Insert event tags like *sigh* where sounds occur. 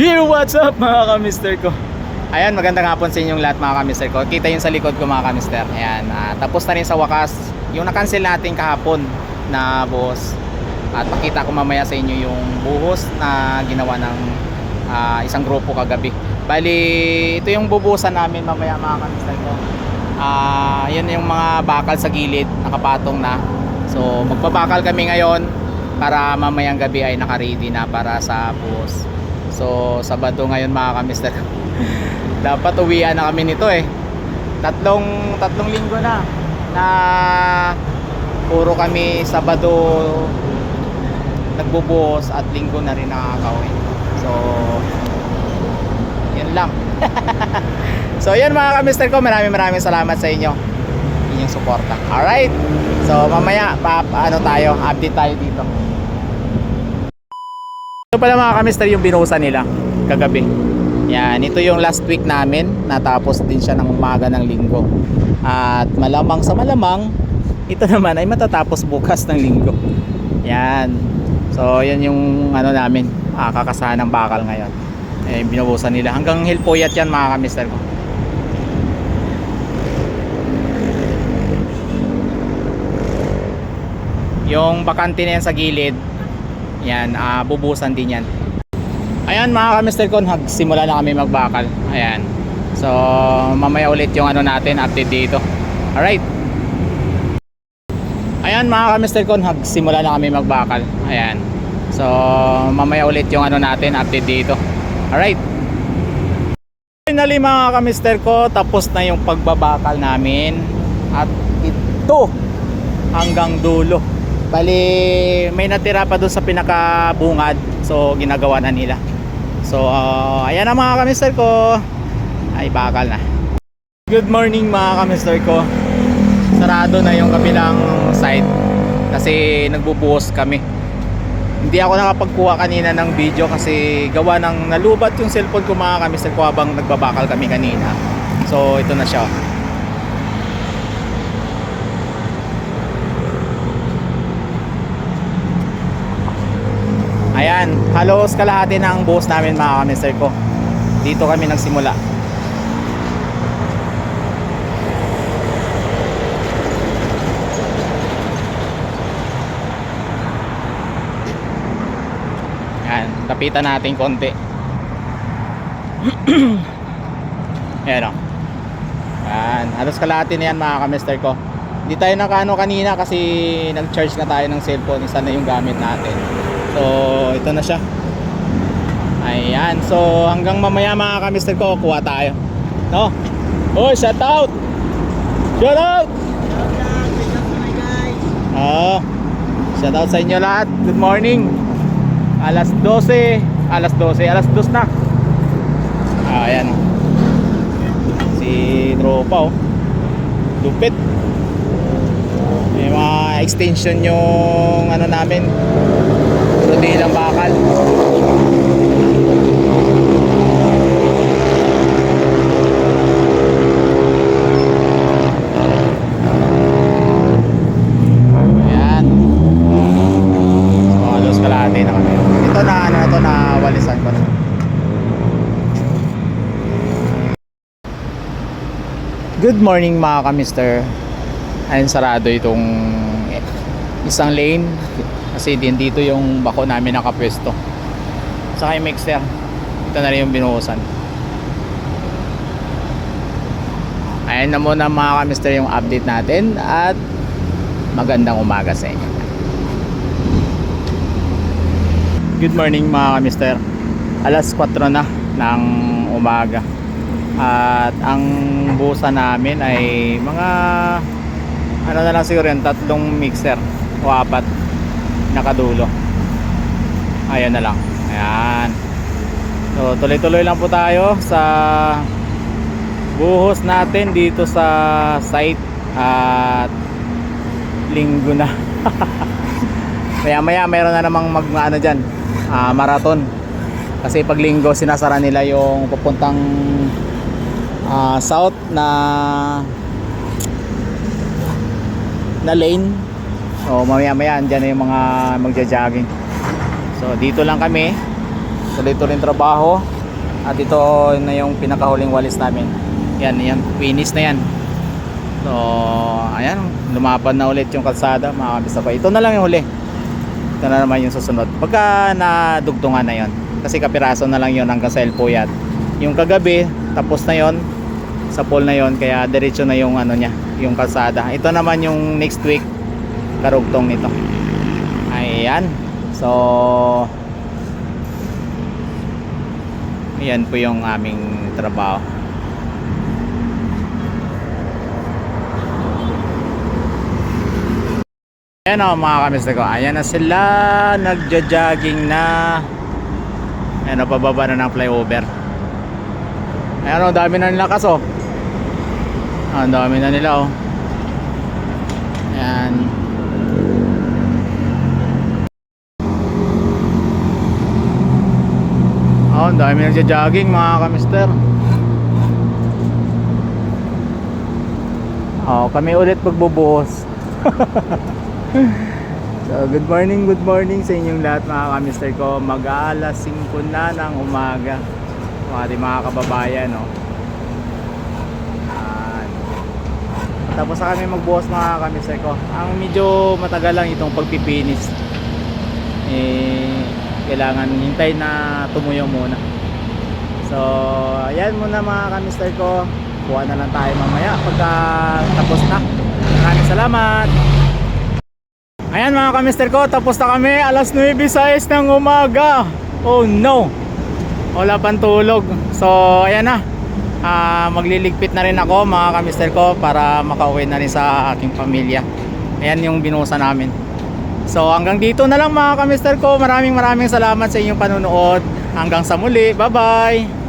Yo, what's up mga kamister ko? Ayan, magandang hapon sa inyong lahat mga kamister ko. Kita yun sa likod ko mga kamister. Ayan, ah, tapos na rin sa wakas yung na-cancel natin kahapon na buhos. At pakita ko mamaya sa inyo yung buhos na ginawa ng ah, isang grupo kagabi. Bali, ito yung bubusan namin mamaya mga kamister ko. Ah, yan yung mga bakal sa gilid, nakapatong na. So, magbabakal kami ngayon para mamayang gabi ay naka-ready na para sa buhos. So, Sabado ngayon mga kamister. *laughs* Dapat uwian na kami nito eh. Tatlong tatlong linggo na na puro kami Sabado nagbubuhos at linggo na rin nakakauwi. So, yun lang. *laughs* so, yun mga kamister ko. Maraming maraming salamat sa inyo. Inyong suporta. Alright. So, mamaya, pa, pa- ano tayo, update tayo dito. Ito pala mga kamister yung binuhusan nila kagabi. Yan, ito yung last week namin. Natapos din siya ng umaga ng linggo. At malamang sa malamang, ito naman ay matatapos bukas ng linggo. Yan. So, yan yung ano namin, ah, kakasahan ng bakal ngayon. Eh, binuhusan nila. Hanggang Hilpoyat yan mga kamister ko. Yung bakante na yan sa gilid, yan, ah, bubusan din yan. Ayan mga kamister ko, nagsimula na kami magbakal. Ayan. So, mamaya ulit yung ano natin, update dito. Alright. Ayan mga kamister ko, nagsimula na kami magbakal. Ayan. So, mamaya ulit yung ano natin, update dito. Alright. Finally mga kamister ko, tapos na yung pagbabakal namin. At ito, hanggang dulo. Bali, may natira pa doon sa pinakabungad. So, ginagawa na nila. So, ah, ayan na mga kamister ko. Ay, bakal na. Good morning mga kamister ko. Sarado na yung kabilang side. Kasi nagbubuhos kami. Hindi ako nakapagkuha kanina ng video kasi gawa ng nalubat yung cellphone ko mga kamister ko habang nagbabakal kami kanina. So, ito na siya. Ayan, halos kalahati ng buhos namin mga kamister ko. Dito kami nagsimula. Ayan, tapitan natin konti. *clears throat* Ayan o. Ayan, halos kalahati na yan mga kamister ko. Hindi tayo nakano kanina kasi nag-charge na tayo ng cellphone. Isa na yung gamit natin. So, ito na siya. Ayan. So, hanggang mamaya mga kamister ko, kuha tayo. No? Oh, shout out! Shout out! Oh, shout out sa inyo lahat. Good morning. Alas 12. Alas 12. Alas 2 na. Ah, ayan. Si Tropa oh. Lupit. May mga extension yung ano namin Bakal. Kami. Ito na ano Good morning mga kamister. Ayun sarado itong isang lane kasi din dito yung bako namin nakapwesto. Saka yung mixer ito na rin yung binuhusan. Ayun na muna mga kamister yung update natin. At magandang umaga sa inyo. Good morning mga kamister. Alas 4 na ng umaga. At ang buhusan namin ay mga ano na lang siguro yung tatlong mixer o apat nakadulo. Ayan na lang. Ayan. So tuloy tuloy lang po tayo sa buhos natin dito sa site at linggo na. *laughs* Maya maya meron na namang mag ano dyan ah, marathon. Kasi pag linggo sinasara nila yung pupuntang ah, south na na lane so mamaya maya andyan na yung mga magja-jogging so dito lang kami tuloy-tuloy yung trabaho. At ito na yung pinakahuling walis namin. Yan, yan. Finish na yan. So, ayan. Lumapad na ulit yung kalsada. Mga kabisa pa. Ito na lang yung huli. Ito na naman yung susunod. Pagka nadugtungan na yon Kasi kapiraso na lang yon hanggang sa El Puyat. Yung kagabi, tapos na yon sa pool na yon kaya diretso na yung ano niya, yung kalsada. Ito naman yung next week karugtong nito. Ayan. So Ayan po yung aming trabaho. Ayan o mga kamister ko. Ayan na sila. Nagja-jogging na. Ayan o, pababa na ng flyover. Ayan o, dami na nila kaso. Ah, ang dami na nila oh. Ayan. Oh, ang dami nagja-jogging mga kamister. Oh, kami ulit magbubuhos. *laughs* so, good morning, good morning sa inyong lahat mga kamister ko. Mag-aalas 5 na ng umaga. Mga mga kababayan, no. Yan. Tapos na kami magbuhos mga kamister ko. Ang medyo matagal lang itong pagpipinis. Eh, kailangan hintay na tumuyo muna. So, ayan muna mga kamister ko. Kuha na lang tayo mamaya pagka tapos na. Maraming salamat. Ayan mga kamister ko, tapos na kami. Alas 9.06 ng umaga. Oh no. Wala pang tulog. So, ayan na. Ah, magliligpit na rin ako mga kamister ko para makauwi na rin sa aking pamilya. Ayan yung binusa namin. So hanggang dito na lang mga kamister ko. Maraming maraming salamat sa inyong panunood. Hanggang sa muli. Bye bye.